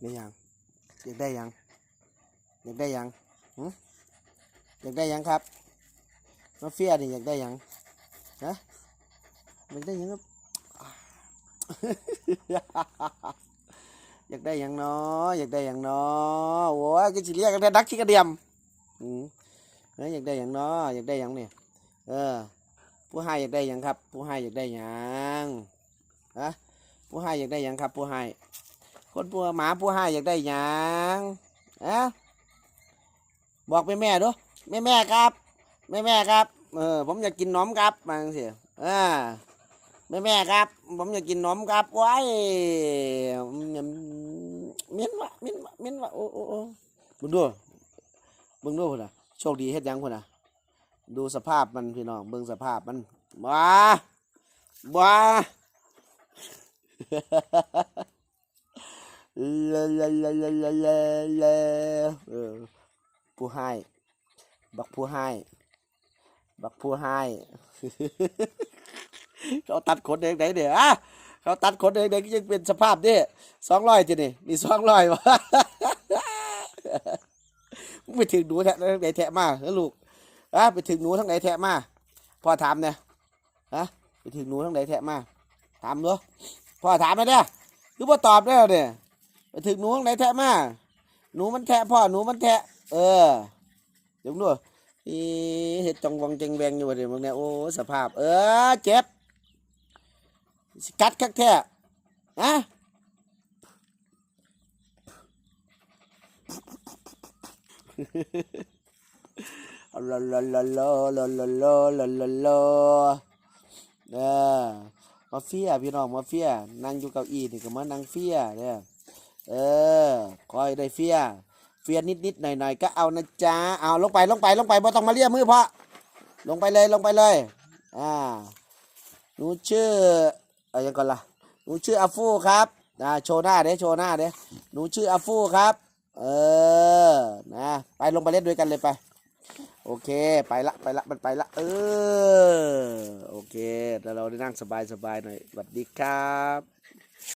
ได้ยังอยากได้ยังอยากได้ยังหึอยากได้ยังครับมาเฟียนี่อยากได้ยังฮะอยากได้ยังครับอยากได้ยังเนาะอยากได้ยังเนาะโอ้ยก็จะเรียกกันได้ดักขี้กระเดียมอืมเอ้ยอยากได้ยังเนาะอยากได้ยังเนี่ยเออ ผู้ให้อยากได้ยังครับ ผู้ให้อยากได้ยังฮะผู้ให้อยากได้ยังครับ ผู้ให้ คนผู้หมาผู้ให้อยากได้ยังอะบอกแม่แม่ๆดูแม่แม่ครับ แม่แม่ครับ เออ ผมอยากกินนมครับมาจังสิอ่าแม่แม่ครับ ผมอยากกินนมครับว้ายเมียนวะเมียนวะเมียนวะโอ้โอ้โอ้มึงดูมึงดูพุ่นน่ะโชคดีเฮ็ดยังพุ่นน่ะ ดูสภาพมันพี่น้องเบิ่งสภาพมันบ้าบ้า เลเลเลเลเลเลเลเออผู้ให้ บักผู้ให้ บักผู้ให้เขาตัดขนเองไหนเดี๋ยวอะเขาตัดขนเองไหนก็ยังเป็นสภาพนี่สองร้อยจีนี่นี่สองร้อยวะมึงไปถึงหนูแทะไหนแทะมาแล้วลูกอะไปถึงหนูทั้งไหนแทะมาพ่อถามเนี่ยฮะไปถึงหนูทั้งไหนแทะมาถามดูพ่อถามมาเนี่ยคือพ่อตอบได้วเนี่ย ไปถึงหนูทั้งไหนแทะมาหนูมันแทะพ่อหนูมันแทะ เออเดี๋ยวดูอีเห็ดจองวังจังแวงอยู่เดี๋ยวมึงเนี่ยโอ้สภาพ เออ เจ็บกัดคักแท้อะลาลาลาลาลาลาลาลาลาลาเออมาเฟียพี่น้องมาเฟียนั่งอยู่เก้าอี้นี่ก็มานั่งเฟียเนี่ย เออคอยได้เฟียเฟียนิดนิดๆหน่อยหน่อยๆก็เอานะจ๊ะเอาลงไปลงไปลงไปบ่ต้องมาเลียมือเพาะลงไปเลยลงไปเลยอ่าหนูชื่ออะไรยังก่อนล่ะหนูชื่ออาฟูครับอ่าโชว์หน้าเด้โชว์หน้าเด้หนูชื่ออาฟูครับ เออนะไปลงไปเล่นด้วยกันเลยไป โอเคไปละไปละมันไปละเออโอเคแล้วเราได้นั่งสบายๆหน่อยสวัสดีครับ